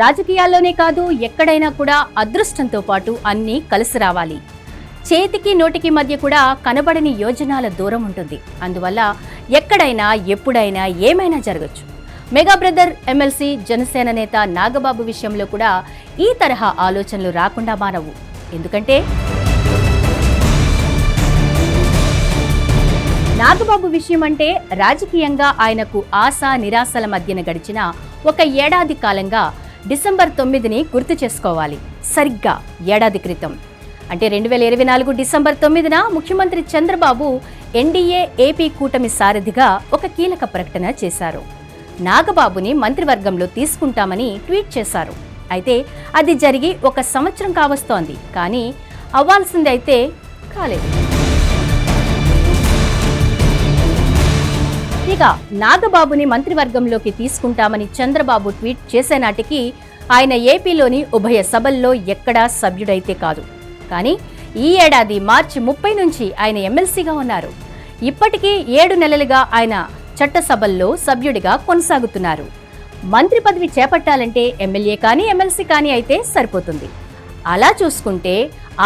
రాజకీయాల్లోనే కాదు ఎక్కడైనా కూడా అదృష్టంతో పాటు అన్నీ కలిసి రావాలి. చేతికి నోటికి మధ్య కూడా కనబడని యోజనాల దూరం ఉంటుంది. అందువల్ల ఎక్కడైనా ఎప్పుడైనా ఏమైనా జరగచ్చు. మెగా బ్రదర్ ఎమ్మెల్సీ జనసేన నేత నాగబాబు విషయంలో కూడా ఈ తరహా ఆలోచనలు రాకుండా మానవు ఎందుకంటే నాగబాబు విషయం అంటే రాజకీయంగా ఆయనకు ఆశ నిరాశల మధ్యన గడిచిన ఒక ఏడాది కాలంగా డిసెంబర్ తొమ్మిదిని గుర్తు చేసుకోవాలి. సరిగ్గా ఏడాది క్రితం. అంటే రెండు వేల ఇరవై నాలుగు డిసెంబర్ తొమ్మిదిన ముఖ్యమంత్రి చంద్రబాబు ఎన్డీఏ ఏపీ కూటమి సారథిగా ఒక కీలక ప్రకటన చేశారు. నాగబాబుని మంత్రివర్గంలో తీసుకుంటామని ట్వీట్ చేశారు. అయితే అది జరిగి ఒక సంవత్సరం కావస్తోంది. కానీ అవ్వాల్సింది అయితే కాలేదు. ఇక నాగబాబుని మంత్రివర్గంలోకి తీసుకుంటామని చంద్రబాబు ట్వీట్ చేసేనాటికి ఆయన ఏపీలోని ఉభయ సభల్లో ఎక్కడా సభ్యుడైతే కాదు. కానీ ఈ ఏడాది మార్చి ముప్పై నుంచి ఆయన ఎమ్మెల్సీగా ఉన్నారు. ఇప్పటికీ ఏడు నెలలుగా ఆయన చట్టసభల్లో సభ్యుడిగా కొనసాగుతున్నారు. మంత్రి పదవి చేపట్టాలంటే ఎమ్మెల్యే కానీ ఎమ్మెల్సీ కానీ అయితే సరిపోతుంది. అలా చూసుకుంటే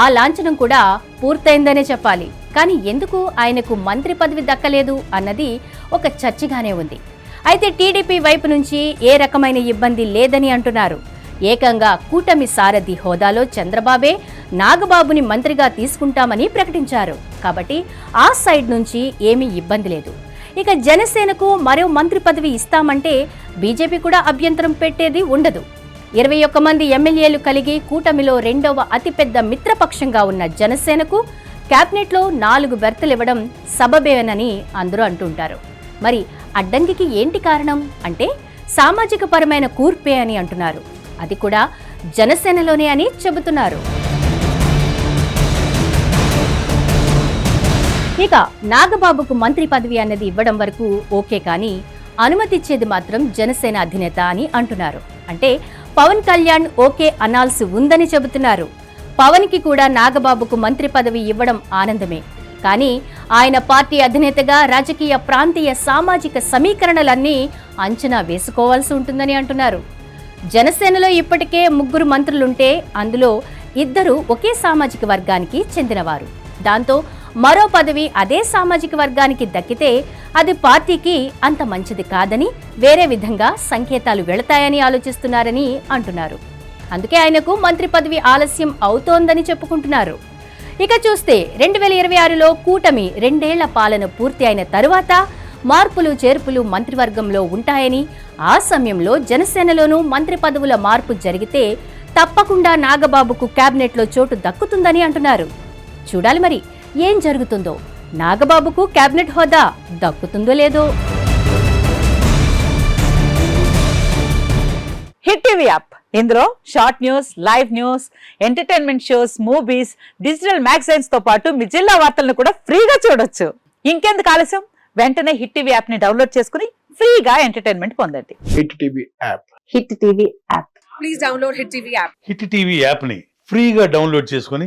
ఆ లాంఛనం కూడా పూర్తయిందనే చెప్పాలి. కానీ ఎందుకు ఆయనకు మంత్రి పదవి దక్కలేదు అన్నది ఒక చర్చగానే ఉంది. అయితే టీడీపీ వైపు నుంచి ఏ రకమైన ఇబ్బంది లేదని అంటున్నారు. ఏకంగా కూటమి సారథి హోదాలో చంద్రబాబే నాగబాబుని మంత్రిగా తీసుకుంటామని ప్రకటించారు. కాబట్టి ఆ సైడ్ నుంచి ఏమీ ఇబ్బంది లేదు. ఇక జనసేనకు మరో మంత్రి పదవి ఇస్తామంటే బీజేపీ కూడా అభ్యంతరం పెట్టేది ఉండదు. ఇరవై ఒక్క మంది ఎమ్మెల్యేలు కలిగి కూటమిలో రెండవ అతిపెద్ద మిత్రపక్షంగా ఉన్న జనసేనకు కేబినెట్లో నాలుగు బెర్తలివ్వడం సబబేనని అందరూ అంటుంటారు. మరి అడ్డంకికి ఏంటి కారణం? అంటే సామాజిక పరమైన కూర్పే అని అంటున్నారు. అది కూడా జనసేనలోనే అని చెబుతున్నారు. ఇక నాగబాబుకు మంత్రి పదవి అన్నది ఇవ్వడం వరకు ఓకే కానీ అనుమతిచ్చేది మాత్రం జనసేన అధినేత అని అంటున్నారు. అంటే పవన్ కళ్యాణ్ ఓకే అనాల్సి ఉందని చెబుతున్నారు. పవన్కి కూడా నాగబాబుకు మంత్రి పదవి ఇవ్వడం ఆనందమే. కానీ ఆయన పార్టీ అధినేతగా రాజకీయ ప్రాంతీయ సామాజిక సమీకరణలన్నీ అంచనా వేసుకోవాల్సి ఉంటుందని అంటున్నారు. జనసేనలో ఇప్పటికే ముగ్గురు మంత్రులుంటే అందులో ఇద్దరు ఒకే సామాజిక వర్గానికి చెందినవారు. దాంతో మరో పదవి అదే సామాజిక వర్గానికి దక్కితే అది పార్టీకి అంత మంచిది కాదని వేరే విధంగా సంకేతాలు వెళతాయని ఆలోచిస్తున్నారని అంటున్నారు. అందుకే ఆయనకు మంత్రి పదవి ఆలస్యం అవుతోందని చెప్పుకుంటున్నారు. ఇక చూస్తే రెండు వేల ఇరవై ఆరులో కూటమి రెండేళ్ళ పాలన పూర్తి అయిన తరువాత మార్పులు చేర్పులు మంత్రివర్గంలో ఉంటాయని ఆ సమయంలో జనసేనలోనూ మంత్రి పదవుల మార్పు జరిగితే తప్పకుండా నాగబాబుకు కేబినెట్లో చోటు దక్కుతుందని అంటున్నారు. చూడాలి మరి. ఏం జరుగుతుందో నాగబాబుకు కేబినెట్ హోదా దక్కుతుందో లేదో. Hit TV app. ఇందులో short news live news entertainment shows movies digital మ్యాగజైన్స్తో పాటు మీ జిల్లా వార్తలను కూడా ఫ్రీగా చూడొచ్చు. ఇంకెందుకు ఆలస్యం? వెంటనే హిట్ టీవీ యాప్ని డౌన్లోడ్ చేసుకుని ఫ్రీగా ఎంటర్టైన్మెంట్ పొందండి. Hit TV app. Hit TV app. Please download Hit TV app. Hit TV యాప్ని ఫ్రీగా డౌన్లోడ్ చేసుకొని